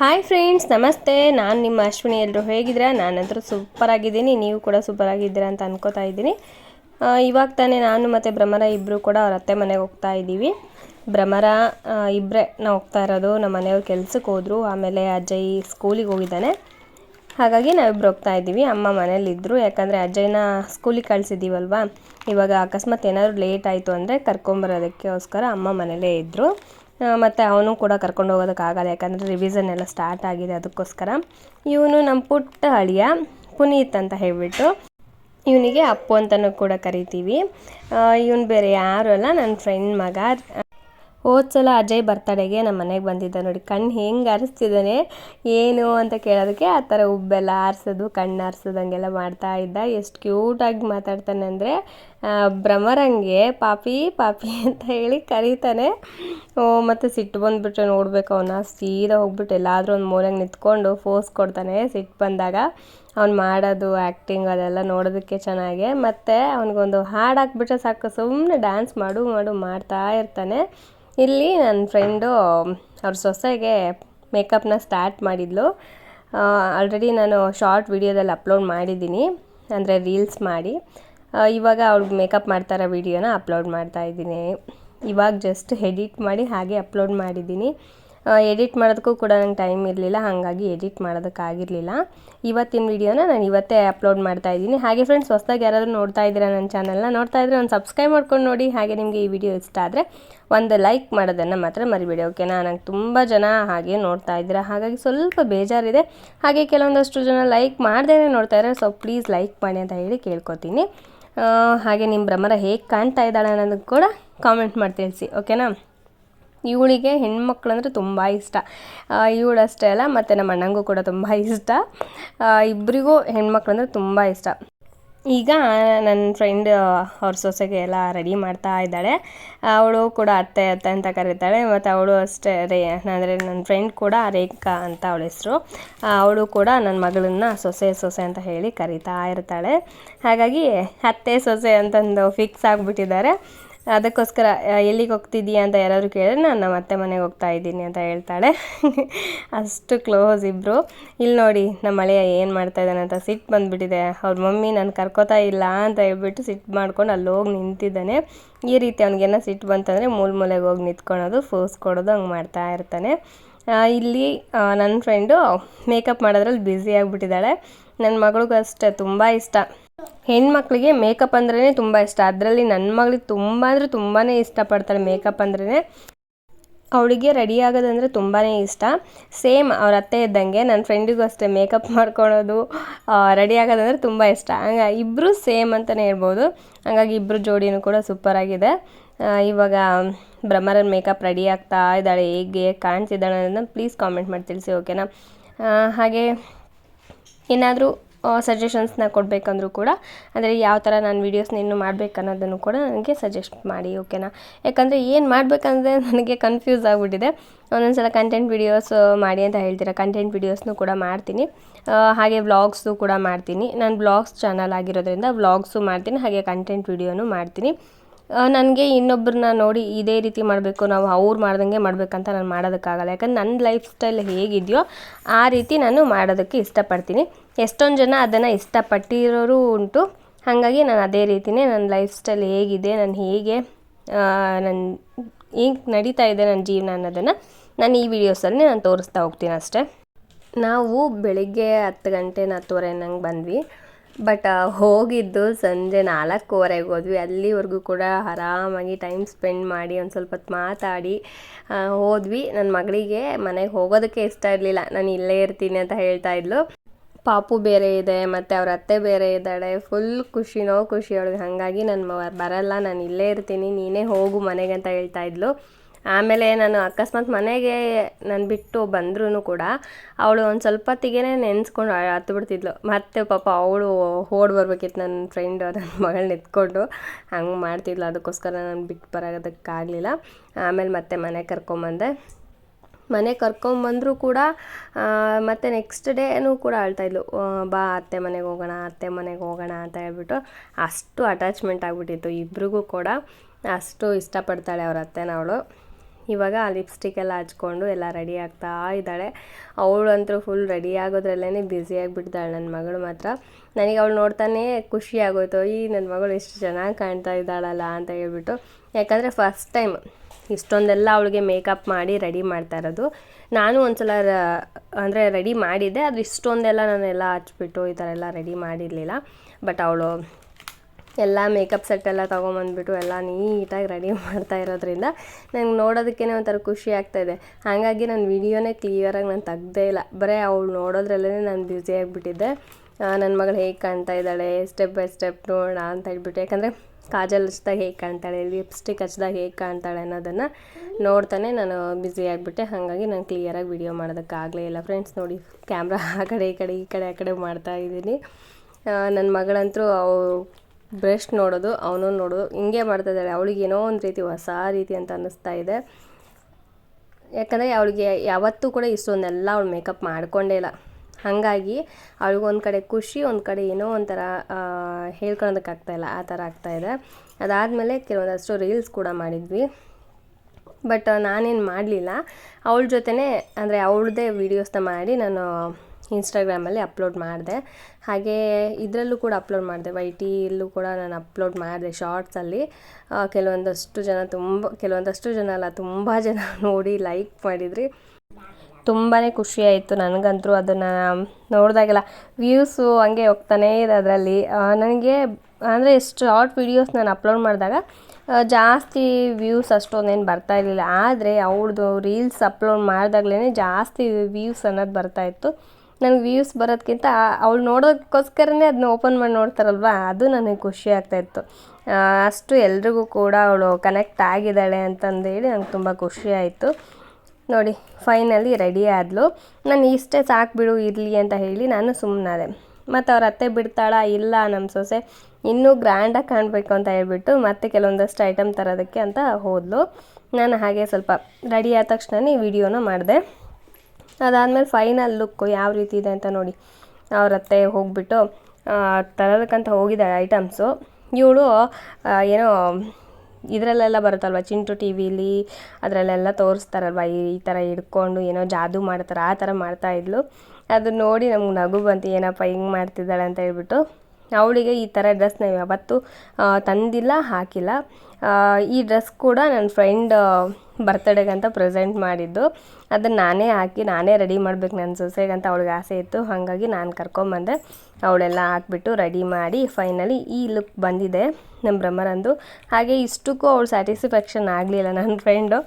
Hi friends ನಮಸ್ತೆ. ನಾನು ನಿಮ್ಮ ಅಶ್ವಿನಿ. ಎಲ್ಲರೂ ಹೇಗಿದ್ದೀರಾ? ನಾನಂತರ ಸೂಪರ್ ಆಗಿದ್ದೀನಿ. ನೀವು ಕೂಡ ಸೂಪರ್ ಆಗಿದ್ದೀರಾ ಅಂತ ಅನ್ಕೋತಾ ಇದ್ದೀನಿ. ಇವಾಗ ತಾನೇ ನಾನು ಮತ್ತು ಭ್ರಮರ ಇಬ್ಬರು ಕೂಡ ಅವ್ರ ಅತ್ತೆ ಮನೆಗೆ ಹೋಗ್ತಾ ಇದ್ದೀವಿ. ಭ್ರಮರ ಇಬ್ಬರೇ ನಾವು ಹೋಗ್ತಾ ಇರೋದು. ನಮ್ಮ ಮನೆಯವ್ರು ಕೆಲ್ಸಕ್ಕೆ ಹೋದರು. ಆಮೇಲೆ ಅಜಯ್ ಸ್ಕೂಲಿಗೆ ಹೋಗಿದ್ದಾನೆ. ಹಾಗಾಗಿ ನಾವಿಬ್ರು ಹೋಗ್ತಾ ಇದ್ದೀವಿ. ಅಮ್ಮ ಮನೇಲಿದ್ದರು ಯಾಕಂದರೆ ಅಜ್ಜಯ್ಯನ ಸ್ಕೂಲಿಗೆ ಕಳಿಸಿದ್ದೀವಲ್ವಾ? ಇವಾಗ ಅಕಸ್ಮಾತ್ ಏನಾದರೂ ಲೇಟ್ ಆಯಿತು ಅಂದರೆ ಕರ್ಕೊಂಬರೋದಕ್ಕೋಸ್ಕರ ಅಮ್ಮ ಮನೇಲೇ ಇದ್ದರು ಮತ್ತು ಅವನು ಕೂಡ ಕರ್ಕೊಂಡು ಹೋಗೋದಕ್ಕಾಗಲ್ಲ ಯಾಕಂದರೆ ರಿವಿಸನ್ ಎಲ್ಲ ಸ್ಟಾರ್ಟ್ ಆಗಿದೆ ಅದಕ್ಕೋಸ್ಕರ. ಇವನು ನಮ್ಮ ಪುಟ್ಟ ಅಳಿಯ, ಪುನೀತ್ ಅಂತ ಹೇಳಿಬಿಟ್ಟು ಇವನಿಗೆ ಅಪ್ಪು ಅಂತಲೂ ಕೂಡ ಕರಿತೀವಿ. ಇವನು ಬೇರೆ ಯಾರು ಅಲ್ಲ, ನನ್ನ ಫ್ರೆಂಡ್ ಮಗ. ಹೋದ ಸಲ ಅಜಯ್ ಬರ್ತಡೆಗೆ ನಮ್ಮ ಮನೆಗೆ ಬಂದಿದ್ದ ನೋಡಿ ಕಣ್ಣು ಹೆಂಗೆ ಆರಿಸ್ತಿದ್ದಾನೆ ಏನು ಅಂತ ಕೇಳೋದಕ್ಕೆ ಆ ಥರ ಉಬ್ಬೆಲ್ಲ ಆರಿಸೋದು, ಕಣ್ಣು ಆರಿಸೋದು, ಹಂಗೆಲ್ಲ ಮಾಡ್ತಾ ಇದ್ದ. ಎಷ್ಟು ಕ್ಯೂಟಾಗಿ ಮಾತಾಡ್ತಾನೆ ಅಂದರೆ ಭ್ರಮರಂಗೆ, ಪಾಪಿ ಪಾಪಿ ಅಂತ ಹೇಳಿ ಕರೀತಾನೆ. ಓ, ಮತ್ತು ಸಿಟ್ಟು ಬಂದುಬಿಟ್ರೆ ನೋಡ್ಬೇಕು ಅವನ. ಸೀದಾ ಹೋಗ್ಬಿಟ್ಟು ಎಲ್ಲಾದರೂ ಒಂದು ಮೂಲೆಗೆ ನಿಂತ್ಕೊಂಡು ಫೋರ್ಸ್ ಕೊಡ್ತಾನೆ ಸಿಟ್ಟು ಬಂದಾಗ. ಅವ್ನು ಮಾಡೋದು ಆ್ಯಕ್ಟಿಂಗ್ ಅದೆಲ್ಲ ನೋಡೋದಕ್ಕೆ ಚೆನ್ನಾಗೆ. ಮತ್ತು ಅವನಿಗೊಂದು ಹಾಡು ಹಾಕ್ಬಿಟ್ರೆ ಸಾಕು. ಸುಮ್ಮನೆ ಡ್ಯಾನ್ಸ್ ಮಾಡು ಮಾಡು, ಮಾಡ್ತಾ ಇರ್ತಾನೆ. ಇಲ್ಲಿ ನನ್ನ ಫ್ರೆಂಡು ಅವ್ರ ಸೊಸೆಗೆ ಮೇಕಪ್ನ ಸ್ಟಾರ್ಟ್ ಮಾಡಿದ್ಲು. ಆಲ್ರೆಡಿ ನಾನು ಶಾರ್ಟ್ ವಿಡಿಯೋದಲ್ಲಿ ಅಪ್ಲೋಡ್ ಮಾಡಿದ್ದೀನಿ, ಅಂದರೆ ರೀಲ್ಸ್ ಮಾಡಿ. ಇವಾಗ ಅವ್ಳಿಗೆ ಮೇಕಪ್ ಮಾಡ್ತಾರೋ ವಿಡಿಯೋನ ಅಪ್ಲೋಡ್ ಮಾಡ್ತಾ ಇದ್ದೀನಿ. ಇವಾಗ ಜಸ್ಟ್ ಎಡಿಟ್ ಮಾಡಿ ಹಾಗೆ ಅಪ್ಲೋಡ್ ಮಾಡಿದ್ದೀನಿ. ಎಡಿಟ್ ಮಾಡೋದಕ್ಕೂ ಕೂಡ ನಂಗೆ ಟೈಮ್ ಇರಲಿಲ್ಲ, ಹಾಗಾಗಿ ಎಡಿಟ್ ಮಾಡೋದಕ್ಕಾಗಿರಲಿಲ್ಲ ಇವತ್ತಿನ ವಿಡಿಯೋನ ನಾನು ಇವತ್ತೇ ಅಪ್ಲೋಡ್ ಮಾಡ್ತಾ ಇದ್ದೀನಿ. ಹಾಗೆ ಫ್ರೆಂಡ್ಸ್ ಹೊಸ್ದಾಗಿ ಯಾರಾದರೂ ನೋಡ್ತಾ ಇದ್ದೀರಾ ನನ್ನ ಚಾನಲ್ನ ನೋಡ್ತಾ ಇದ್ದರೆ ಒಂದು ಸಬ್ಸ್ಕ್ರೈಬ್ ಮಾಡ್ಕೊಂಡು ನೋಡಿ. ಹಾಗೆ ನಿಮಗೆ ಈ ವಿಡಿಯೋ ಇಷ್ಟ ಆದರೆ ಒಂದು ಲೈಕ್ ಮಾಡೋದನ್ನು ಮಾತ್ರ ಮರಿಬೇಡಿ ಓಕೆನಾ ನಂಗೆ ತುಂಬ ಜನ ಹಾಗೆ ನೋಡ್ತಾ ಇದ್ದೀರಾ. ಹಾಗಾಗಿ ಸ್ವಲ್ಪ ಬೇಜಾರಿದೆ. ಹಾಗೆ ಕೆಲವೊಂದಷ್ಟು ಜನ ಲೈಕ್ ಮಾಡ್ದೇ ನೋಡ್ತಾ ಇದ್ದಾರೆ ಸೊ ಪ್ಲೀಸ್ ಲೈಕ್ ಮಾಡಿ ಅಂತ ಹೇಳಿ ಕೇಳ್ಕೊತೀನಿ. ಹಾಗೆ ನಿಮ್ಮ ಭ್ರಮರ ಹೇಗೆ ಕಾಣ್ತಾ ಇದ್ದಾಳೆ ಅನ್ನೋದಕ್ಕೆ ಕೂಡ ಕಾಮೆಂಟ್ ಮಾಡಿ ತಿಳಿಸಿ ಓಕೆನಾ ಇವಳಿಗೆ ಹೆಣ್ಮಕ್ಳು ಅಂದರೆ ತುಂಬ ಇಷ್ಟ. ಇವಳು ಅಷ್ಟೇ ಅಲ್ಲ, ಮತ್ತು ನಮ್ಮ ಅಣ್ಣಂಗೂ ಕೂಡ ತುಂಬ ಇಷ್ಟ. ಇಬ್ಬರಿಗೂ ಹೆಣ್ಮಕ್ಳು ಅಂದರೆ ತುಂಬ ಇಷ್ಟ. ಈಗ ನನ್ನ ಫ್ರೆಂಡ್ ಅವ್ರ ಸೊಸೆಗೆ ಎಲ್ಲ ರೆಡಿ ಮಾಡ್ತಾ ಇದ್ದಾಳೆ. ಅವಳು ಕೂಡ ಅತ್ತೆ ಅತ್ತೆ ಅಂತ ಕರೀತಾಳೆ. ಮತ್ತು ಅವಳು ಅಷ್ಟೇ, ರೇ, ಅಂದರೆ ನನ್ನ ಫ್ರೆಂಡ್ ಕೂಡ ರೇಖಾ ಅಂತ ಅವಳ ಹೆಸರು. ಅವಳು ಕೂಡ ನನ್ನ ಮಗಳನ್ನ ಸೊಸೆ ಸೊಸೆ ಅಂತ ಹೇಳಿ ಕರೀತಾ ಇರ್ತಾಳೆ. ಹಾಗಾಗಿ ಅತ್ತೆ, ಸೊಸೆ ಅಂತಂದು ಫಿಕ್ಸ್ ಆಗಿಬಿಟ್ಟಿದ್ದಾರೆ. ಅದಕ್ಕೋಸ್ಕರ ಎಲ್ಲಿಗೆ ಹೋಗ್ತಿದ್ದೀಯ ಅಂತ ಯಾರಾದರೂ ಕೇಳಿದ್ರೆ ನಾನು ನಮ್ಮ ಅತ್ತೆ ಮನೆಗೆ ಹೋಗ್ತಾ ಇದ್ದೀನಿ ಅಂತ ಹೇಳ್ತಾಳೆ. ಅಷ್ಟು ಕ್ಲೋಸ್ ಇಬ್ಬರು ಇಲ್ಲಿ ನೋಡಿ ನಮ್ಮ ಮಳೆಯ ಏನು ಮಾಡ್ತಾ ಇದ್ದಾನೆ ಅಂತ ಸಿಟ್ಟು ಬಂದುಬಿಟ್ಟಿದೆ. ಅವ್ರ ಮಮ್ಮಿ ನಾನು ಕರ್ಕೋತಾ ಇಲ್ಲ ಅಂತ ಹೇಳ್ಬಿಟ್ಟು ಸಿಟ್ಟು ಮಾಡ್ಕೊಂಡು ಅಲ್ಲಿ ಹೋಗಿ ನಿಂತಿದ್ದಾನೆ. ಈ ರೀತಿ ಅವ್ನಿಗೇನೋ ಸಿಟ್ಟು ಬಂತಂದರೆ ಮೂಲ ಮೂಲೆಗೆ ಹೋಗಿ ನಿಂತ್ಕೊಳೋದು ಫೋರ್ಸ್ ಕೊಡೋದು, ಹಂಗೆ ಮಾಡ್ತಾ ಇರ್ತಾನೆ. ಇಲ್ಲಿ ನನ್ನ ಫ್ರೆಂಡು ಮೇಕಪ್ ಮಾಡೋದ್ರಲ್ಲಿ ಬ್ಯುಸಿ ಆಗಿಬಿಟ್ಟಿದ್ದಾಳೆ. ನನ್ನ ಮಗಳಿಗೂ ಅಷ್ಟೇ, ತುಂಬ ಇಷ್ಟ. ಹೆಣ್ಮಕ್ಳಿಗೆ ಮೇಕಪ್ ಅಂದ್ರೇ ತುಂಬ ಇಷ್ಟ. ಅದರಲ್ಲಿ ನನ್ನ ಮಗಳಿಗೆ ತುಂಬ ಅಂದರೆ ತುಂಬಾ ಇಷ್ಟಪಡ್ತಾಳೆ ಮೇಕಪ್ ಅಂದ್ರೇ ಅವಳಿಗೆ ರೆಡಿ ಆಗೋದಂದರೆ ತುಂಬಾ ಇಷ್ಟ. ಸೇಮ್ ಅವ್ರ ಅತ್ತೆ ಇದ್ದಂಗೆ ನನ್ನ ಫ್ರೆಂಡಿಗೂ ಅಷ್ಟೇ ಮೇಕಪ್ ಮಾಡ್ಕೊಳೋದು ರೆಡಿ ಆಗೋದಂದರೆ ತುಂಬ ಇಷ್ಟ. ಹಂಗ ಇಬ್ಬರು ಸೇಮ್ ಅಂತಲೇ ಹೇಳ್ಬೋದು. ಹಂಗಾಗಿ ಇಬ್ಬರು ಜೋಡಿನೂ ಕೂಡ ಸೂಪರಾಗಿದೆ ಇವಾಗ ಭ್ರಮರನ್ ಮೇಕಪ್ ರೆಡಿ ಆಗ್ತಾ ಇದ್ದಾಳೆ, ಹೇಗೆ ಕಾಣ್ತಿದ್ದಾಳೆ ಅನ್ನೋದನ್ನ ಪ್ಲೀಸ್ ಕಾಮೆಂಟ್ ಮಾಡಿ ತಿಳಿಸಿ ಓಕೆನಾ ಹಾಗೆ ಏನಾದರೂ ಸಜೆಷನ್ಸ್ನ ಕೊಡಬೇಕಂದ್ರೂ ಕೂಡ, ಅಂದರೆ ಯಾವ ಥರ ನಾನು ವೀಡಿಯೋಸ್ನ ಇನ್ನೂ ಅನ್ನೋದನ್ನು ಕೂಡ ನನಗೆ ಸಜೆಸ್ಟ್ ಮಾಡಿ ಓಕೆನಾ ಯಾಕಂದರೆ ಏನು ಮಾಡಬೇಕಂದ್ರೆ ನನಗೆ ಕನ್ಫ್ಯೂಸ್ ಆಗಿಬಿಟ್ಟಿದೆ. ಒಂದೊಂದು ಸಲ ಕಂಟೆಂಟ್ ವೀಡಿಯೋಸ್ ಮಾಡಿ ಅಂತ ಹೇಳ್ತೀರಾ ಕಂಟೆಂಟ್ ವೀಡಿಯೋಸ್ನು ಕೂಡ ಮಾಡ್ತೀನಿ. ಹಾಗೆ ವ್ಲಾಗ್ಸು ಕೂಡ ಮಾಡ್ತೀನಿ. ನಾನು ವ್ಲಾಗ್ಸ್ ಚಾನಲ್ ಆಗಿರೋದ್ರಿಂದ ವ್ಲಾಗ್ಸು ಮಾಡ್ತೀನಿ, ಹಾಗೆ ಕಂಟೆಂಟ್ ವೀಡಿಯೋನು ಮಾಡ್ತೀನಿ. ನನಗೆ ಇನ್ನೊಬ್ಬರನ್ನ ನೋಡಿ ಇದೇ ರೀತಿ ಮಾಡಬೇಕು, ನಾವು ಅವ್ರು ಮಾಡ್ದಂಗೆ ಮಾಡಬೇಕಂತ ನಾನು ಮಾಡೋದಕ್ಕಾಗಲ್ಲ. ಯಾಕಂದ್ರೆ ನನ್ನ ಲೈಫ್ ಸ್ಟೈಲ್ ಹೇಗಿದೆಯೋ ಆ ರೀತಿ ನಾನು ಮಾಡೋದಕ್ಕೆ ಇಷ್ಟಪಡ್ತೀನಿ. ಎಷ್ಟೊಂದು ಜನ ಅದನ್ನು ಇಷ್ಟಪಟ್ಟಿರೋರು ಉಂಟು. ಹಾಗಾಗಿ ನಾನು ಅದೇ ರೀತಿಯೇ ನನ್ನ ಲೈಫ್ ಸ್ಟೈಲ್ ಹೇಗಿದೆ, ನಾನು ಹೇಗೆ ನನ್ನ ಹೇಗೆ ನಡೀತಾ ಇದೆ ನನ್ನ ಜೀವನ ಅನ್ನೋದನ್ನು ನಾನು ಈ ವಿಡಿಯೋಸಲ್ಲಿ ನಾನು ತೋರಿಸ್ತಾ ಹೋಗ್ತೀನಿ ಅಷ್ಟೇ. ನಾವು ಬೆಳಿಗ್ಗೆ ಹತ್ತು ಗಂಟೆ ಹತ್ತುವರೆ ನಂಗೆ ಬಂದ್ವಿ ಬಟ್ ಹೋಗಿದ್ದು ಸಂಜೆ ನಾಲ್ಕೂವರೆಗೆ ಹೋದ್ವಿ. ಅಲ್ಲಿವರೆಗೂ ಕೂಡ ಆರಾಮಾಗಿ ಟೈಮ್ ಸ್ಪೆಂಡ್ ಮಾಡಿ ಒಂದು ಸ್ವಲ್ಪ ಹೊತ್ತು ಮಾತಾಡಿ ಹೋದ್ವಿ. ನನ್ನ ಮಗಳಿಗೆ ಮನೆಗೆ ಹೋಗೋದಕ್ಕೆ ಇಷ್ಟ ಇರಲಿಲ್ಲ. ನಾನು ಇಲ್ಲೇ ಇರ್ತೀನಿ ಅಂತ ಹೇಳ್ತಾ ಇದ್ಲು. ಪಾಪು ಬೇರೆ ಇದೆ, ಮತ್ತು ಅವ್ರ ಅತ್ತೆ ಬೇರೆ ಇದ್ದಾಳೆ ಫುಲ್ ಖುಷಿನೋ ಖುಷಿ ಅವಳಿಗೆ. ಹಾಗಾಗಿ ನನ್ನ ಬರಲ್ಲ, ನಾನು ಇಲ್ಲೇ ಇರ್ತೀನಿ, ನೀನೇ ಹೋಗು ಮನೆಗೆ ಅಂತ ಹೇಳ್ತಾ ಇದ್ಲು. ಆಮೇಲೆ ನಾನು ಅಕಸ್ಮಾತ್ ಮನೆಗೆ ನಾನು ಬಿಟ್ಟು ಬಂದ್ರೂ ಕೂಡ ಅವಳು ಒಂದು ಸ್ವಲ್ಪ ಹೊತ್ತಿಗೆ ನೆನೆಸ್ಕೊಂಡು ಹತ್ತು ಬಿಡ್ತಿದ್ಲು. ಮತ್ತೆ ಪಾಪ ಅವಳು ಓಡ್ ಬರ್ಬೇಕಿತ್ತು ನನ್ನ ಫ್ರೆಂಡು ನನ್ನ ಮಗಳು ನಿಂತ್ಕೊಂಡು. ಹಂಗೆ ಮಾಡ್ತಿದ್ಲು. ಅದಕ್ಕೋಸ್ಕರ ನಾನು ಬಿಟ್ಟು ಬರೋದಕ್ಕಾಗಲಿಲ್ಲ ಆಮೇಲೆ ಮತ್ತೆ ಮನೆ ಕರ್ಕೊಂಬಂದೆ. ಮನೆ ಕರ್ಕೊಂಬಂದರೂ ಕೂಡ ಮತ್ತೆ ನೆಕ್ಸ್ಟ್ ಡೇನೂ ಕೂಡ ಅಳ್ತಾಯಿದ್ಲು ಬಾ ಅತ್ತೆ ಮನೆಗೆ ಹೋಗೋಣ, ಅತ್ತೆ ಮನೆಗೆ ಹೋಗೋಣ ಅಂತ ಹೇಳ್ಬಿಟ್ಟು ಅಷ್ಟು ಅಟ್ಯಾಚ್ಮೆಂಟ್ ಆಗಿಬಿಟ್ಟಿತ್ತು ಇಬ್ರಿಗೂ ಕೂಡ. ಅಷ್ಟು ಇಷ್ಟಪಡ್ತಾಳೆ ಅವ್ರ ಅತ್ತೆನ ಅವಳು. ಇವಾಗ ಲಿಪ್ಸ್ಟಿಕ್ ಎಲ್ಲ ಹಚ್ಕೊಂಡು ಎಲ್ಲ ರೆಡಿ ಆಗ್ತಾ ಇದ್ದಾಳೆ. ಅವಳಂತೂ ಫುಲ್ ರೆಡಿ ಆಗೋದ್ರಲ್ಲೇ ಬ್ಯುಸಿ ಆಗಿಬಿಡ್ತಾಳೆ ನನ್ನ ಮಗಳು ಮಾತ್ರ. ನನಗೆ ಅವಳು ನೋಡ್ತಾನೆ ಖುಷಿ ಆಗೋಯ್ತು. ಈ ನನ್ನ ಮಗಳು ಎಷ್ಟು ಚೆನ್ನಾಗಿ ಕಾಣ್ತಾ ಇದ್ದಾಳಲ್ಲ ಅಂತ ಹೇಳ್ಬಿಟ್ಟು. ಯಾಕಂದರೆ ಫಸ್ಟ್ ಟೈಮ್ ಇಷ್ಟೊಂದೆಲ್ಲ ಅವಳಿಗೆ ಮೇಕಪ್ ಮಾಡಿ ರೆಡಿ ಮಾಡ್ತಾ ಇರೋದು. ನಾನು ಒಂದ್ಸಲ ಅಂದರೆ ರೆಡಿ ಮಾಡಿದ್ದೆ ಅದು ಇಷ್ಟೊಂದೆಲ್ಲ ನಾನೆಲ್ಲ ಹಚ್ಬಿಟ್ಟು ಈ ಥರ ಎಲ್ಲ ರೆಡಿ ಮಾಡಿರಲಿಲ್ಲ. ಬಟ್ ಅವಳು ಎಲ್ಲ ಮೇಕಪ್ ಸೆಟ್ ಎಲ್ಲ ತೊಗೊಂಬಂದ್ಬಿಟ್ಟು ಎಲ್ಲ ನೀಟಾಗಿ ರೆಡಿ ಮಾಡ್ತಾ ಇರೋದ್ರಿಂದ ನಂಗೆ ನೋಡೋದಕ್ಕೇ ಒಂಥರ ಖುಷಿ ಆಗ್ತಾಯಿದೆ ಹಾಗಾಗಿ ನಾನು ವಿಡಿಯೋನೇ ಕ್ಲಿಯರಾಗಿ ನಾನು ತೆಗ್ದೇ ಇಲ್ಲ. ಬರೀ ಅವಳು ನೋಡೋದ್ರಲ್ಲೇ ನಾನು ಬ್ಯುಸಿ ಆಗಿಬಿಟ್ಟಿದ್ದೆ. ನನ್ನ ಮಗಳು ಹೇಗೆ ಕಾಣ್ತಾ ಇದ್ದಾಳೆ ಸ್ಟೆಪ್ ಬೈ ಸ್ಟೆಪ್ ನೋಡೋಣ ಅಂತ ಹೇಳ್ಬಿಟ್ಟು. ಯಾಕಂದರೆ ಕಾಜಲ್ ಹಚ್ಚಿದಾಗ ಹೇಗೆ ಕಾಣ್ತಾಳೆ ಲಿಪ್ಸ್ಟಿಕ್ ಹಚ್ಚಿದಾಗ ಹೇಗೆ ಕಾಣ್ತಾಳೆ ಅನ್ನೋದನ್ನು ನೋಡ್ತಾನೆ ನಾನು ಬ್ಯುಸಿ ಆಗಿಬಿಟ್ಟೆ. ಹಾಗಾಗಿ ನಾನು ಕ್ಲಿಯರಾಗಿ ವಿಡಿಯೋ ಮಾಡೋದಕ್ಕಾಗಲೇ ಇಲ್ಲ. ಫ್ರೆಂಡ್ಸ್ ನೋಡಿ ಕ್ಯಾಮ್ರಾ ಆ ಕಡೆ ಈ ಕಡೆ ಈ ಕಡೆ ಆ ಕಡೆ ಮಾಡ್ತಾ ಇದ್ದೀನಿ. ನನ್ನ ಮಗಳಂತರೂ ಅವು ಬ್ರಷ್ ನೋಡೋದು, ಅವನು ನೋಡೋದು, ಹಿಂಗೆ ಮಾಡ್ತಾ ಇದ್ದಾರೆ ಅವಳಿಗೆ ಏನೋ ಒಂದು ರೀತಿ ಹೊಸ ರೀತಿ ಅಂತ ಅನ್ನಿಸ್ತಾ ಇದೆ. ಯಾಕಂದರೆ ಅವಳಿಗೆ ಯಾವತ್ತೂ ಕೂಡ ಇಷ್ಟೊಂದೆಲ್ಲ ಅವಳು ಮೇಕಪ್ ಮಾಡಿಕೊಂಡೇ ಇಲ್ಲ. ಹಾಗಾಗಿ ಒಂದು ಕಡೆ ಖುಷಿ, ಒಂದು ಕಡೆ ಏನೋ ಒಂಥರ ಹೇಳ್ಕೊಳೋದಕ್ಕಾಗ್ತಾಯಿಲ್ಲ ಆ ಥರ ಆಗ್ತಾಯಿದೆ ಅದಾದಮೇಲೆ ಕೆಲವೊಂದಷ್ಟು ರೀಲ್ಸ್ ಕೂಡ ಮಾಡಿದ್ವಿ. ಬಟ್ ನಾನೇನು ಮಾಡಲಿಲ್ಲ. ಅವಳ ಜೊತೆನೇ, ಅಂದರೆ ಅವಳದೇ ವೀಡಿಯೋಸ್ನ ಮಾಡಿ ನಾನು ಇನ್ಸ್ಟಾಗ್ರಾಮಲ್ಲಿ ಅಪ್ಲೋಡ್ ಮಾಡಿದೆ. ಹಾಗೆ ಇದರಲ್ಲೂ ಕೂಡ ಅಪ್ಲೋಡ್ ಮಾಡಿದೆ. ವೈ ಟಿಯಲ್ಲೂ ಕೂಡ ನಾನು ಅಪ್ಲೋಡ್ ಮಾಡಿದೆ ಶಾರ್ಟ್ಸಲ್ಲಿ. ಕೆಲವೊಂದಷ್ಟು ಜನ ತುಂಬ, ಕೆಲವೊಂದಷ್ಟು ಜನ ಅಲ್ಲ, ತುಂಬ ಜನ ನೋಡಿ ಲೈಕ್ ಮಾಡಿದ್ರಿ. ತುಂಬಾ ಖುಷಿಯಾಯಿತು ನನಗಂತೂ ಅದನ್ನು ನೋಡಿದಾಗೆಲ್ಲ. ವ್ಯೂಸು ಹಂಗೆ ಹೋಗ್ತಾನೇ ಇದೆ ಅದರಲ್ಲಿ. ನನಗೆ ಅಂದರೆ ಶಾರ್ಟ್ ವೀಡಿಯೋಸ್ ನಾನು ಅಪ್ಲೋಡ್ ಮಾಡಿದಾಗ ಜಾಸ್ತಿ ವ್ಯೂಸ್ ಅಷ್ಟೊಂದೇನು ಬರ್ತಾ ಇರಲಿಲ್ಲ. ಆದರೆ ಅವ್ರದ್ದು ರೀಲ್ಸ್ ಅಪ್ಲೋಡ್ ಮಾಡಿದಾಗಲೇ ಜಾಸ್ತಿ ವ್ಯೂಸ್ ಅನ್ನೋದು ಬರ್ತಾಯಿತ್ತು ನನಗೆ ವ್ಯೂಸ್ ಬರೋದಕ್ಕಿಂತ ಅವಳು ನೋಡೋದಕ್ಕೋಸ್ಕರನೇ ಅದನ್ನ ಓಪನ್ ಮಾಡಿ ನೋಡ್ತಾರಲ್ವ? ಅದು ನನಗೆ ಖುಷಿ ಆಗ್ತಾಯಿತ್ತು ಅಷ್ಟು ಎಲ್ರಿಗೂ ಕೂಡ ಅವಳು ಕನೆಕ್ಟ್ ಆಗಿದ್ದಾಳೆ ಅಂತಂದೇಳಿ ನಂಗೆ ತುಂಬ ಖುಷಿ ಆಯಿತು. ನೋಡಿ ಫೈನಲಿ ರೆಡಿ ಆದಳು ನಾನು ಇಷ್ಟೇ ಸಾಕು ಬಿಡು, ಇರಲಿ ಅಂತ ಹೇಳಿ ನಾನು ಸುಮ್ಮನಾದೆ ಮತ್ತು ಅವ್ರ ಅತ್ತೆ ಬಿಡ್ತಾಳ? ಇಲ್ಲ ನಮ್ಮ ಸೊಸೆ ಇನ್ನೂ ಗ್ರ್ಯಾಂಡಾಗಿ ಕಾಣಬೇಕು ಅಂತ ಹೇಳ್ಬಿಟ್ಟು ಮತ್ತೆ ಕೆಲವೊಂದಷ್ಟು ಐಟಮ್ ತರೋದಕ್ಕೆ ಅಂತ ಹೋದಲು. ನಾನು ಹಾಗೆ ಸ್ವಲ್ಪ ರೆಡಿ ಆದ ತಕ್ಷಣ ಈ ವಿಡಿಯೋನ ಮಾಡಿದೆ. ಅದಾದಮೇಲೆ ಫೈನಲ್ ಲುಕ್ಕು ಯಾವ ರೀತಿ ಇದೆ ಅಂತ ನೋಡಿ. ಅವ್ರ ಅತ್ತೆ ಹೋಗಿಬಿಟ್ಟು ತರೋದಕ್ಕಂತ ಹೋಗಿದ್ದಾಳೆ ಐಟಮ್ಸು ಇವಳು ಏನೋ, ಇದರಲ್ಲೆಲ್ಲ ಬರುತ್ತಲ್ವ, ಚಿಂಟು ಟಿ ವಿಲಿ ಅದರಲ್ಲೆಲ್ಲ ತೋರಿಸ್ತಾರಲ್ವ, ಈ ಈ ಥರ ಹಿಡ್ಕೊಂಡು ಏನೋ ಜಾದು ಮಾಡ್ತಾರೆ, ಆ ಥರ ಮಾಡ್ತಾಯಿದ್ಲು ಅದು ನೋಡಿ ನಮ್ಗೆ ನಗು ಬಂತು, ಏನಪ್ಪ ಹಿಂಗೆ ಮಾಡ್ತಿದ್ದಾಳೆ ಅಂತ ಹೇಳ್ಬಿಟ್ಟು. ಅವಳಿಗೆ ಈ ಥರ ಡ್ರೆಸ್ ನಾವು ಯಾವತ್ತೂ ತಂದಿಲ್ಲ, ಹಾಕಿಲ್ಲ. ಈ ಡ್ರೆಸ್ ಕೂಡ ನನ್ನ ಫ್ರೆಂಡ್ ಬರ್ತಡೇಗಂತ ಪ್ರೆಸೆಂಟ್ ಮಾಡಿದ್ದು. ಅದನ್ನು ನಾನೇ ಹಾಕಿ ನಾನೇ ರೆಡಿ ಮಾಡ್ಬೇಕು ನನ್ನ ಸೊಸೆಗಂತ ಅವಳಿಗೆ ಆಸೆ ಇತ್ತು. ಹಾಗಾಗಿ ನಾನು ಕರ್ಕೊಂಬಂದೆ. ಅವಳೆಲ್ಲ ಹಾಕ್ಬಿಟ್ಟು ರೆಡಿ ಮಾಡಿ ಫೈನಲಿ ಈ ಲುಕ್ ಬಂದಿದೆ ನಮ್ಮ ಬ್ರಹ್ಮರಂದು. ಹಾಗೆ ಇಷ್ಟಕ್ಕೂ ಅವಳು ಸ್ಯಾಟಿಸ್ಫ್ಯಾಕ್ಷನ್ ಆಗಲಿಲ್ಲ ನನ್ನ ಫ್ರೆಂಡು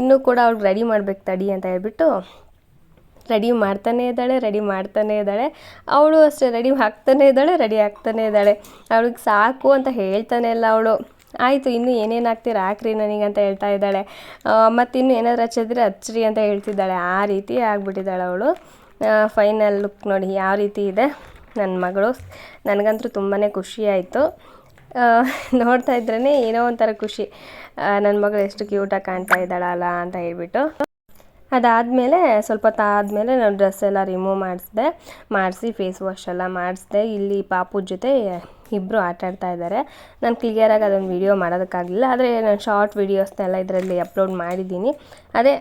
ಇನ್ನೂ ಕೂಡ ಅವ್ಳಿಗೆ ರೆಡಿ ಮಾಡ್ಬೇಕು ತಡಿ ಅಂತ ಹೇಳ್ಬಿಟ್ಟು ರೆಡಿ ಮಾಡ್ತಾನೇ ಇದ್ದಾಳೆ, ರೆಡಿ ಮಾಡ್ತಾನೇ ಇದ್ದಾಳೆ. ಅವಳು ಅಷ್ಟೇ, ರೆಡಿ ಹಾಕ್ತಾನೆ ಇದ್ದಾಳೆ, ರೆಡಿ ಆಗ್ತಾನೇ ಇದ್ದಾಳೆ. ಅವಳಿಗೆ ಸಾಕು ಅಂತ ಹೇಳ್ತಾನೆ ಇಲ್ಲ ಅವಳು. ಆಯಿತು, ಇನ್ನೂ ಏನೇನು ಹಾಕ್ತೀರಾ? ಹಾಕ್ರಿ ನನಗೆ ಅಂತ ಹೇಳ್ತಾ ಇದ್ದಾಳೆ. ಮತ್ತು ಇನ್ನೂ ಏನಾದರೂ ಹಚ್ಚಿದ್ರೆ ಹಚ್ಚ್ರಿ ಅಂತ ಹೇಳ್ತಿದ್ದಾಳೆ. ಆ ರೀತಿ ಆಗಿಬಿಟ್ಟಿದ್ದಾಳೆ ಅವಳು. ಫೈನಲ್ ಲುಕ್ ನೋಡಿ, ಯಾವ ರೀತಿ ಇದೆ? ನನ್ನ ಮಗಳು. ನನಗಂತೂ ತುಂಬಾ ಖುಷಿ ಆಯಿತು. ನೋಡ್ತಾ ಇದ್ರೇ ಏನೋ ಒಂಥರ ಖುಷಿ. ನನ್ನ ಮಗಳು ಎಷ್ಟು ಕ್ಯೂಟಾಗಿ ಕಾಣ್ತಾ ಇದ್ದಾಳಲ್ಲ ಅಂತ ಹೇಳ್ಬಿಟ್ಟು. ಅದಾದಮೇಲೆ ಸ್ವಲ್ಪ ಹೊತ್ತು ಆದಮೇಲೆ ನಾನು ಡ್ರೆಸ್ ಎಲ್ಲ ರಿಮೂವ್ ಮಾಡಿಸಿದೆ. ಮಾಡಿಸಿ ಫೇಸ್ ವಾಶ್ ಎಲ್ಲ ಮಾಡಿಸಿದೆ. ಇಲ್ಲಿ ಪಾಪು ಜೊತೆ ಇಬ್ಬರು ಆಟಾಡ್ತಾ ಇದ್ದಾರೆ. ನಾನು ಕ್ಲಿಯರಾಗಿ ಅದೊಂದು ವೀಡಿಯೋ ಮಾಡೋದಕ್ಕಾಗಲಿಲ್ಲ ಆದರೆ ನಾನು ಶಾರ್ಟ್ ವೀಡಿಯೋಸ್ನೆಲ್ಲ ಇದರಲ್ಲಿ ಅಪ್ಲೋಡ್ ಮಾಡಿದ್ದೀನಿ. ಅದೇ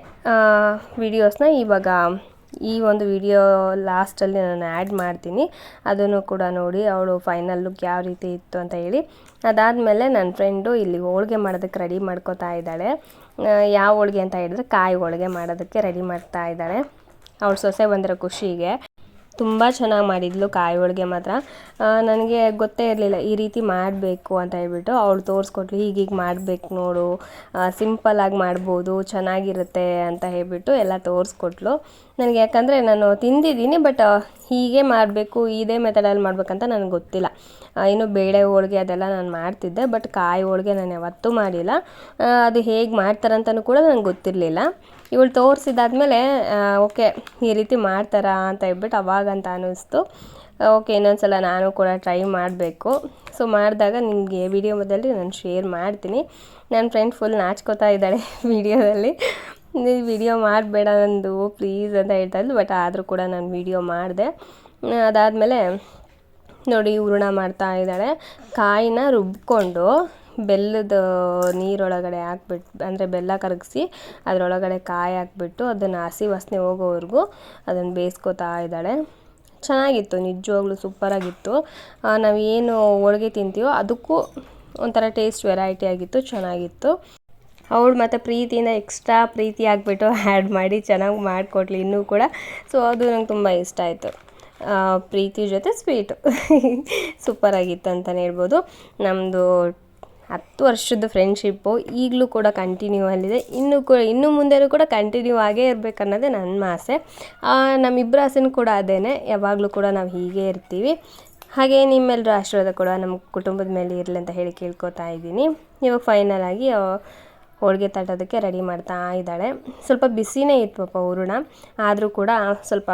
ವೀಡಿಯೋಸ್ನ ಇವಾಗ ಈ ಒಂದು ವಿಡಿಯೋ ಲಾಸ್ಟಲ್ಲಿ ನಾನು ಆ್ಯಡ್ ಮಾಡ್ತೀನಿ. ಅದನ್ನು ಕೂಡ ನೋಡಿ ಅವಳು ಫೈನಲ್ ಲುಕ್ ಯಾವ ರೀತಿ ಇತ್ತು ಅಂತ ಹೇಳಿ. ಅದಾದಮೇಲೆ ನನ್ನ ಫ್ರೆಂಡು ಇಲ್ಲಿ ಹೋಳಿಗೆ ಮಾಡೋದಕ್ಕೆ ರೆಡಿ ಮಾಡ್ಕೋತಾ ಇದ್ದಾಳೆ. ಯಾವ ಹೋಳಿಗೆ ಅಂತ ಹೇಳಿದ್ರೆ ಕಾಯಿ ಹೋಳಿಗೆ ಮಾಡೋದಕ್ಕೆ ರೆಡಿ ಮಾಡ್ತಾ ಇದ್ದಾಳೆ. ಅವಳು ಸೊಸೆ ಬಂದಿರೋ ಖುಷಿಗೆ. ತುಂಬ ಚೆನ್ನಾಗಿ ಮಾಡಿದ್ಲು ಕಾಯಿ ಹೋಳಿಗೆ ಮಾತ್ರ. ನನಗೆ ಗೊತ್ತೇ ಇರಲಿಲ್ಲ ಈ ರೀತಿ ಮಾಡಬೇಕು ಅಂತ ಹೇಳ್ಬಿಟ್ಟು ಅವಳು ತೋರಿಸ್ಕೊಟ್ಲು ಹೀಗೀಗೆ ಮಾಡಬೇಕು ನೋಡು ಸಿಂಪಲ್ಲಾಗಿ ಮಾಡ್ಬೋದು, ಚೆನ್ನಾಗಿರುತ್ತೆ ಅಂತ ಹೇಳ್ಬಿಟ್ಟು ಎಲ್ಲ ತೋರಿಸ್ಕೊಟ್ಲು. ನನಗೆ ಯಾಕಂದರೆ ನಾನು ತಿಂದಿದ್ದೀನಿ ಬಟ್ ಹೀಗೆ ಮಾಡಬೇಕು, ಇದೇ ಮೆಥಡಲ್ಲಿ ಮಾಡಬೇಕಂತ ನನಗೆ ಗೊತ್ತಿಲ್ಲ. ಇನ್ನು ಬೇಳೆ ಹೋಳಿಗೆ ಅದೆಲ್ಲ ನಾನು ಮಾಡ್ತಿದ್ದೆ ಬಟ್ ಕಾಯಿ ಹೋಳಿಗೆ ನಾನು ಯಾವತ್ತೂ ಮಾಡಿಲ್ಲ. ಅದು ಹೇಗೆ ಮಾಡ್ತಾರಂತನೂ ಕೂಡ ನನಗೆ ಗೊತ್ತಿರಲಿಲ್ಲ. ಇವಳು ತೋರಿಸಿದಾದ್ಮೇಲೆ ಓಕೆ, ಈ ರೀತಿ ಮಾಡ್ತಾರಾ ಅಂತ ಹೇಳ್ಬಿಟ್ಟು ಅವಾಗಂತ ಅನ್ನಿಸ್ತು. ಓಕೆ ಇನ್ನೊಂದು ಸಲ ನಾನು ಕೂಡ ಟ್ರೈ ಮಾಡಬೇಕು. ಸೊ ಮಾಡಿದಾಗ ನಿಮಗೆ ವಿಡಿಯೋದಲ್ಲಿ ನಾನು ಶೇರ್ ಮಾಡ್ತೀನಿ. ನನ್ನ ಫ್ರೆಂಡ್ ಫುಲ್ ನಾಚ್ಕೋತಾ ಇದ್ದಾಳೆ ವಿಡಿಯೋದಲ್ಲಿ ನೀವು ವಿಡಿಯೋ ಮಾಡಬೇಡ ನಂದು ಪ್ಲೀಸ್ ಅಂತ ಹೇಳ್ತಾ ಇದ್ಲು ಬಟ್ ಆದರೂ ಕೂಡ ನಾನು ವಿಡಿಯೋ ಮಾಡಿದೆ. ಅದಾದಮೇಲೆ ನೋಡಿ ಹೂರಣ ಮಾಡ್ತಾ ಇದ್ದಾಳೆ. ಕಾಯಿನ ರುಬ್ಕೊಂಡು ಬೆಲ್ಲದ ನೀರೊಳಗಡೆ ಹಾಕ್ಬಿಟ್ಟು ಅಂದರೆ ಬೆಲ್ಲ ಕರಗಿಸಿ ಅದರೊಳಗಡೆ ಕಾಯಿ ಹಾಕ್ಬಿಟ್ಟು ಅದನ್ನು ಹಸಿ ವಾಸನೆ ಹೋಗೋವರೆಗೂ ಅದನ್ನು ಬೇಯಿಸ್ಕೋತಾ ಇದ್ದಾಳೆ. ಚೆನ್ನಾಗಿತ್ತು, ನಿಜವಾಗ್ಲೂ ಸೂಪರಾಗಿತ್ತು. ನಾವು ಏನು ಹೋಳಿಗೆ ತಿಂತೀವೋ ಅದಕ್ಕೂ ಒಂಥರ ಟೇಸ್ಟ್ ವೆರೈಟಿ ಆಗಿತ್ತು, ಚೆನ್ನಾಗಿತ್ತು. ಅವಳು ಮತ್ತು ಪ್ರೀತಿಯಿಂದ ಎಕ್ಸ್ಟ್ರಾ ಪ್ರೀತಿ ಆಗಿಬಿಟ್ಟು ಆ್ಯಡ್ ಮಾಡಿ ಚೆನ್ನಾಗಿ ಮಾಡಿಕೊಟ್ಲು ಇನ್ನೂ ಕೂಡ. ಸೊ ಅದು ನಂಗೆ ತುಂಬ ಇಷ್ಟ ಆಯಿತು. ಪ್ರೀತಿ ಜೊತೆ ಸ್ವೀಟು ಸೂಪರಾಗಿತ್ತು ಅಂತಲೇ ಹೇಳ್ಬೋದು. ನಮ್ಮದು ಹತ್ತು ವರ್ಷದ ಫ್ರೆಂಡ್ಶಿಪ್ಪು ಈಗಲೂ ಕೂಡ ಕಂಟಿನ್ಯೂ ಅಲ್ಲಿದೆ. ಇನ್ನೂ ಕೂಡ, ಇನ್ನು ಮುಂದೆನೂ ಕೂಡ ಕಂಟಿನ್ಯೂ ಆಗೇ ಇರಬೇಕನ್ನೋದೇ ನನ್ನ ಆಸೆ. ನಮ್ಮಿಬ್ಬರ ಆಸೆನೂ ಕೂಡ ಅದೇ ಯಾವಾಗಲೂ ಕೂಡ ನಾವು ಹೀಗೆ ಇರ್ತೀವಿ. ಹಾಗೆ ನಿಮ್ಮೆಲ್ಲರ ಆಶೀರ್ವಾದ ಕೂಡ ನಮ್ಮ ಕುಟುಂಬದ ಮೇಲೆ ಇರಲಿ ಅಂತ ಹೇಳಿ ಕೇಳ್ಕೊತಾ ಇದ್ದೀನಿ. ಇವಾಗ ಫೈನಲ್ ಆಗಿ ಹೋಳಿಗೆ ತಟ್ಟೋದಕ್ಕೆ ರೆಡಿ ಮಾಡ್ತಾ ಇದ್ದಾಳೆ. ಸ್ವಲ್ಪ ಬಿಸಿನೇ ಇತ್ತು ಪಾಪ ಹೂರಣ ಆದರೂ ಕೂಡ ಸ್ವಲ್ಪ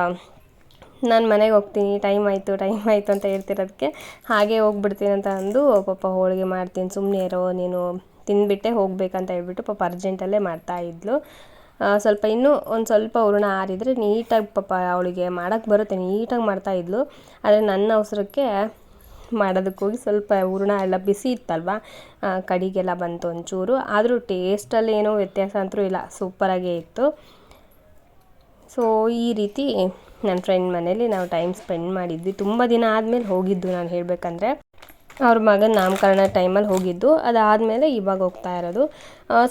ನಾನು ಮನೆಗೆ ಹೋಗ್ತೀನಿ, ಟೈಮ್ ಆಯಿತು ಟೈಮ್ ಆಯಿತು ಅಂತ ಹೇಳ್ತಿರೋದಕ್ಕೆ ಹಾಗೆ ಹೋಗ್ಬಿಡ್ತೀನಿ ಅಂತ ಅಂದು ಪಾಪ ಹೋಳಿಗೆ ಮಾಡ್ತೀನಿ ಸುಮ್ಮನೆ ಇರೋ, ನೀನು ತಿಂದುಬಿಟ್ಟೆ ಹೋಗ್ಬೇಕಂತ ಹೇಳ್ಬಿಟ್ಟು ಪಾಪ ಅರ್ಜೆಂಟಲ್ಲೇ ಮಾಡ್ತಾಯಿದ್ಲು ಸ್ವಲ್ಪ ಇನ್ನೂ ಒಂದು ಸ್ವಲ್ಪ ಹೂರಣ ಆರಿದರೆ ನೀಟಾಗಿ ಪಾಪ ಅವಳಿಗೆ ಮಾಡೋಕ್ಕೆ ಬರುತ್ತೆ, ನೀಟಾಗಿ ಮಾಡ್ತಾಯಿದ್ಲು ಆದರೆ ನನ್ನ ಅವಸರಕ್ಕೆ ಮಾಡೋದಕ್ಕೆ ಹೋಗಿ ಸ್ವಲ್ಪ ಹೂರಣ ಎಲ್ಲ ಬಿಸಿ ಇತ್ತಲ್ವ? ಕಡಿಗೆಲ್ಲ ಬಂತು ಒಂಚೂರು. ಆದರೂ ಟೇಸ್ಟಲ್ಲಿ ಏನೋ ವ್ಯತ್ಯಾಸ ಅಂತೂ ಇಲ್ಲ. ಸೂಪರಾಗೇ ಇತ್ತು. ಸೊ ಈ ರೀತಿ ನನ್ನ ಫ್ರೆಂಡ್ ಮನೇಲಿ ನಾವು ಟೈಮ್ ಸ್ಪೆಂಡ್ ಮಾಡಿದ್ವಿ. ತುಂಬ ದಿನ ಆದಮೇಲೆ ಹೋಗಿದ್ದು ನಾನು ಹೇಳಬೇಕಂದ್ರೆ. ಅವ್ರ ಮಗನ ನಾಮಕರಣ ಟೈಮಲ್ಲಿ ಹೋಗಿದ್ದು. ಅದಾದಮೇಲೆ ಇವಾಗ ಹೋಗ್ತಾ ಇರೋದು.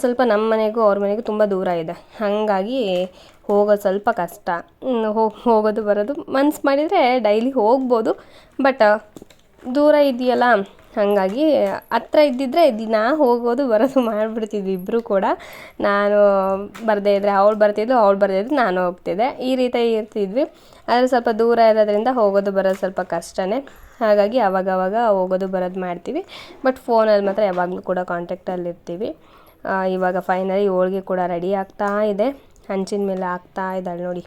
ಸ್ವಲ್ಪ ನಮ್ಮ ಮನೆಗೂ ಅವ್ರ ಮನೆಗೂ ತುಂಬ ದೂರ ಇದೆ. ಹಾಗಾಗಿ ಹೋಗೋದು ಸ್ವಲ್ಪ ಕಷ್ಟ. ಹೋಗೋದು ಬರೋದು. ಮನ್ಸು ಮಾಡಿದರೆ ಡೈಲಿ ಹೋಗ್ಬೋದು. ಬಟ್ ದೂರ ಇದೆಯಲ್ಲ, ಹಾಗಾಗಿ ಹತ್ರ ಇದ್ದಿದ್ದರೆ ದಿನ ಹೋಗೋದು ಬರೋದು ಮಾಡಿಬಿಡ್ತಿದ್ವಿ ಇಬ್ಬರು ಕೂಡ. ನಾನು ಬರದೇ ಇದ್ದರೆ ಅವಳು ಬರ್ತಿದ್ಲು ಅವಳು ಬರದೇ ಇದ್ದರೆ ನಾನು ಹೋಗ್ತಿದ್ದೆ. ಈ ರೀತಿ ಇರ್ತಿದ್ವಿ. ಆದರೆ ಸ್ವಲ್ಪ ದೂರ ಇರೋದ್ರಿಂದ ಹೋಗೋದು ಬರೋದು ಸ್ವಲ್ಪ ಕಷ್ಟನೇ. ಹಾಗಾಗಿ ಅವಾಗವಾಗ ಹೋಗೋದು ಬರೋದು ಮಾಡ್ತೀವಿ. ಬಟ್ ಫೋನಲ್ಲಿ ಮಾತ್ರ ಯಾವಾಗಲೂ ಕೂಡ ಕಾಂಟ್ಯಾಕ್ಟಲ್ಲಿ ಇರ್ತೀವಿ. ಇವಾಗ ಫೈನಲಿ ಹೋಳ್ಗೆ ಕೂಡ ರೆಡಿ ಆಗ್ತಾ ಇದೆ. ಹಂಚಿನ ಮೇಲೆ ಆಗ್ತಾ ಇದ್ದಾಳೆ ನೋಡಿ.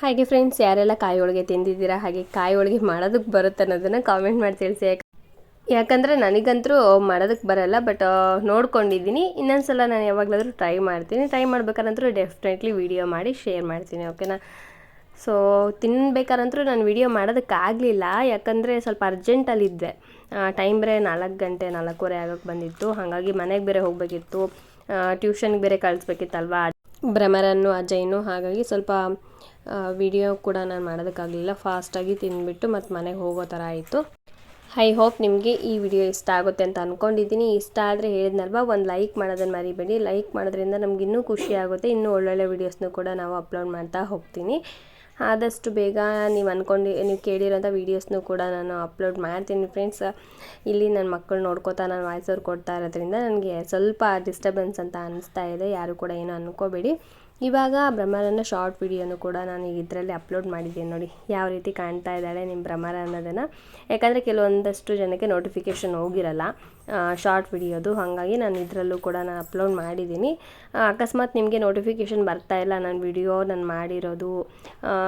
ಹಾಗೆ ಫ್ರೆಂಡ್ಸ್ ಯಾರೆಲ್ಲ ಕಾಯಿ ಹೋಳಿಗೆ ತಿಂದಿದ್ದೀರಾ? ಹಾಗೆ ಕಾಯಿ ಹೋಳಿಗೆ ಮಾಡೋದಕ್ಕೆ ಬರುತ್ತೆ ಅನ್ನೋದನ್ನು ಕಾಮೆಂಟ್ ಮಾಡಿ ತಿಳಿಸಿ ಯಾಕಂದರೆ ನನಗಂತರೂ ಮಾಡೋದಕ್ಕೆ ಬರಲ್ಲ ಬಟ್ ನೋಡ್ಕೊಂಡಿದ್ದೀನಿ. ಇನ್ನೊಂದು ಸಲ ನಾನು ಯಾವಾಗಲಾದರೂ ಟ್ರೈ ಮಾಡ್ತೀನಿ. ಟ್ರೈ ಮಾಡ್ಬೇಕಾದ್ರೂ ಡೆಫಿನೆಟ್ಲಿ ವಿಡಿಯೋ ಮಾಡಿ ಶೇರ್ ಮಾಡ್ತೀನಿ ಓಕೆನಾ ಸೊ ತಿನ್ಬೇಕಾರಂತೂ ನಾನು ವೀಡಿಯೋ ಮಾಡೋದಕ್ಕಾಗಲಿಲ್ಲ ಯಾಕಂದರೆ ಸ್ವಲ್ಪ ಅರ್ಜೆಂಟಲ್ಲಿದ್ದೆ ಟೈಮ್ ಬೇರೆ ನಾಲ್ಕು ಗಂಟೆ, ನಾಲ್ಕೂವರೆ ಆಗೋಕ್ಕೆ ಬಂದಿತ್ತು. ಹಾಗಾಗಿ ಮನೆಗೆ ಬೇರೆ ಹೋಗಬೇಕಿತ್ತು. ಟ್ಯೂಷನ್ಗೆ ಬೇರೆ ಕಳಿಸ್ಬೇಕಿತ್ತಲ್ವಾ? ಭ್ರಮರನ್ನು ಅಜಯ್ನು ಹಾಗಾಗಿ ಸ್ವಲ್ಪ ವಿಡಿಯೋ ಕೂಡ ನಾನು ಮಾಡೋದಕ್ಕಾಗಲಿಲ್ಲ. ಫಾಸ್ಟಾಗಿ ತಿಂದ್ಬಿಟ್ಟು ಮತ್ತು ಮನೆಗೆ ಹೋಗೋ ಥರ ಆಯಿತು. ಐ ಹೋಪ್ ನಿಮಗೆ ಈ ವಿಡಿಯೋ ಇಷ್ಟ ಆಗುತ್ತೆ ಅಂತ ಅಂದ್ಕೊಂಡಿದ್ದೀನಿ ಇಷ್ಟ ಆದರೆ ಹೇಳಿದ್ನಲ್ವ, ಒಂದು ಲೈಕ್ ಮಾಡೋದನ್ನು ಮರಿಬೇಡಿ. ಲೈಕ್ ಮಾಡೋದ್ರಿಂದ ನಮ್ಗೆ ಇನ್ನೂ ಖುಷಿ ಆಗುತ್ತೆ. ಇನ್ನೂ ಒಳ್ಳೊಳ್ಳೆ ವೀಡಿಯೋಸ್ನೂ ಕೂಡ ನಾವು ಅಪ್ಲೋಡ್ ಮಾಡ್ತಾ ಹೋಗ್ತೀನಿ. ಆದಷ್ಟು ಬೇಗ ನೀವು ಅಂದ್ಕೊಂಡು ನೀವು ಕೇಳಿರೋಂಥ ವೀಡಿಯೋಸ್ನೂ ಕೂಡ ನಾನು ಅಪ್ಲೋಡ್ ಮಾಡ್ತೀನಿ ಫ್ರೆಂಡ್ಸ್ ಇಲ್ಲಿ ನನ್ನ ಮಕ್ಕಳು ನೋಡ್ಕೋತಾ ನಾನು ವಾಯ್ಸ್ ಓವರ್ ಕೊಡ್ತಾ ಇರೋದ್ರಿಂದ ನನಗೆ ಸ್ವಲ್ಪ ಡಿಸ್ಟರ್ಬೆನ್ಸ್ ಅಂತ ಅನಿಸ್ತಾ ಇದೆ. ಯಾರು ಕೂಡ ಏನು ಅಂದ್ಕೋಬೇಡಿ ಇವಾಗ ಭ್ರಮರನ ಶಾರ್ಟ್ ವಿಡಿಯೋನು ಕೂಡ ನಾನು ಇದರಲ್ಲಿ ಅಪ್ಲೋಡ್ ಮಾಡಿದ್ದೀನಿ ನೋಡಿ. ಯಾವ ರೀತಿ ಕಾಣ್ತಾ ಇದ್ದಾಳೆ ನಿಮ್ಮ ಭ್ರಮರ ಅನ್ನೋದನ್ನು. ಯಾಕಂದರೆ ಕೆಲವೊಂದಷ್ಟು ಜನಕ್ಕೆ ನೋಟಿಫಿಕೇಷನ್ ಹೋಗಿರಲ್ಲ. ಶಾರ್ಟ್ ವಿಡಿಯೋದು ಹಾಗಾಗಿ ನಾನು ಇದರಲ್ಲೂ ಕೂಡ ನಾನು ಅಪ್ಲೋಡ್ ಮಾಡಿದ್ದೀನಿ. ಅಕಸ್ಮಾತ್ ನಿಮಗೆ ನೋಟಿಫಿಕೇಷನ್ ಬರ್ತಾ ಇಲ್ಲ ನನ್ನ ವಿಡಿಯೋ ನಾನು ಮಾಡಿರೋದು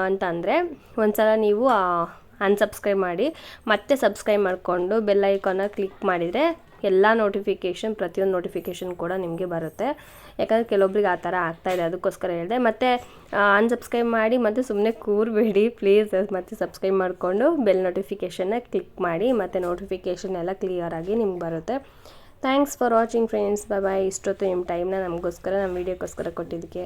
ಅಂತ ಅಂದರೆ ಒಂದು ನೀವು ಅನ್ಸಬ್ಸ್ಕ್ರೈಬ್ ಮಾಡಿ. ಮತ್ತೆ ಸಬ್ಸ್ಕ್ರೈಬ್ ಮಾಡಿಕೊಂಡು ಬೆಲ್ ಕ್ಲಿಕ್ ಮಾಡಿದರೆ ಎಲ್ಲ ನೋಟಿಫಿಕೇಷನ್ ಪ್ರತಿಯೊಂದು ನೋಟಿಫಿಕೇಷನ್ ಕೂಡ ನಿಮಗೆ ಬರುತ್ತೆ. ಯಾಕಂದರೆ ಕೆಲವೊಬ್ರಿಗೆ ಆ ಥರ ಆಗ್ತಾಯಿದೆ ಅದಕ್ಕೋಸ್ಕರ ಹೇಳಿದೆ. ಮತ್ತು ಅನ್ಸಬ್ಸ್ಕ್ರೈಬ್ ಮಾಡಿ, ಮತ್ತು ಸುಮ್ಮನೆ ಕೂರಬೇಡಿ ಪ್ಲೀಸ್ ಮತ್ತು ಸಬ್ಸ್ಕ್ರೈಬ್ ಮಾಡಿಕೊಂಡು ಬೆಲ್ ನೋಟಿಫಿಕೇಷನ್ನ ಕ್ಲಿಕ್ ಮಾಡಿ, ಮತ್ತು ನೋಟಿಫಿಕೇಷನ್ ಎಲ್ಲ ಕ್ಲಿಯರಾಗಿ ನಿಮ್ಗೆ ಬರುತ್ತೆ. Thanks for watching friends bye ಇಷ್ಟೊತ್ತು ನಿಮ್ಮ ಟೈಮ್ನ ನಮಗೋಸ್ಕರ ನಮ್ಮ ವೀಡಿಯೋಕ್ಕೋಸ್ಕರ ಕೊಟ್ಟಿದ್ದಕ್ಕೆ.